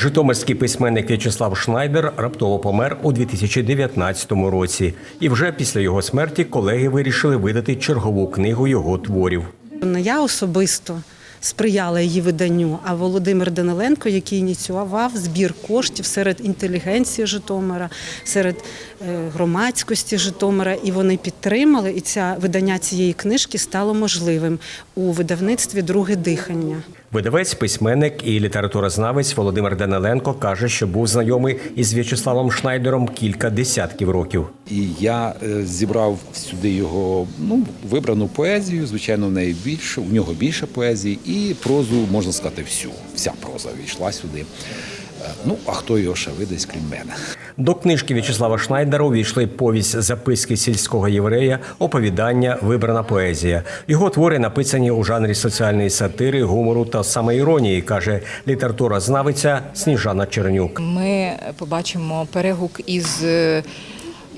Житомирський письменник В'ячеслав Шнайдер раптово помер у 2019 році, і вже після його смерті колеги вирішили видати чергову книгу його творів. Я особисто сприяла її виданню, а Володимир Даниленко, який ініціював збір коштів серед інтелігенції Житомира, серед е, громадськості Житомира, і вони підтримали. І ця видання цієї книжки стало можливим у видавництві Друге дихання. Видавець, письменник і літературознавець Володимир Даниленко каже, що був знайомий із В'ячеславом Шнайдером кілька десятків років. І я е, зібрав сюди його ну, вибрану поезію. Звичайно, в неї більше, у нього більше поезії, і прозу, можна сказати, всю. Вся проза війшла сюди. Е, Ну, а хто його ще видасть, крім мене? До книжки В'ячеслава Шнайдера увійшли повість записки сільського єврея, оповідання, вибрана поезія. Його твори написані у жанрі соціальної сатири, гумору та самоіронії, каже література знавиця Сніжана Чернюк. Ми побачимо перегук із.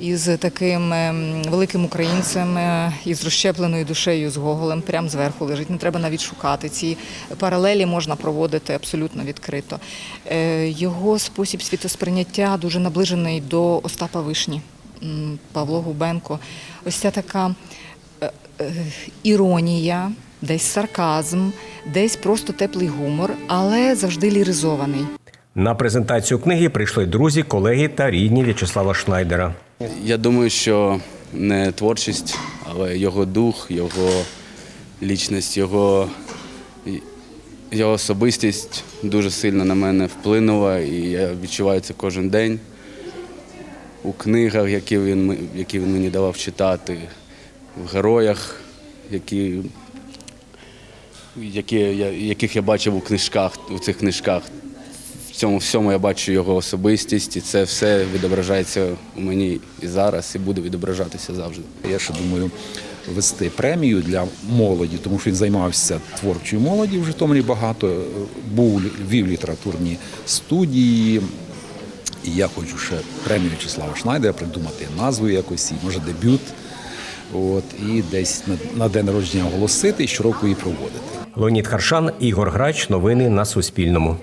Із таким ем, великим українцем, е, із розщепленою душею з Гоголем, прямо зверху лежить. Не треба навіть шукати. Ці паралелі можна проводити абсолютно відкрито. Е, Його спосіб світосприйняття дуже наближений до Остапа Вишні, Павло Губенко. Ось ця така е, іронія, десь сарказм, десь просто теплий гумор, але завжди ліризований. На презентацію книги прийшли друзі, колеги та рідні В'ячеслава Шнайдера. Я думаю, що не творчість, але його дух, його лічність, його, його особистість дуже сильно на мене вплинула, і я відчуваю це кожен день у книгах, які він, які він мені давав читати, в героях, які, які, я- яких я бачив у книжках, у цих книжках. В цьому всьому я бачу його особистість, і це все відображається у мені і зараз, і буде відображатися завжди. Я ще думаю вести премію для молоді, тому що він займався творчою молоді в Житомирі багато, був вів літературні студії. І я хочу ще премію В'ячеслава Шнайдера придумати назву якось, і, може дебют. От, і десь на, на день народження оголосити і щороку її проводити. Леонід Харшан, Ігор Грач. Новини на Суспільному.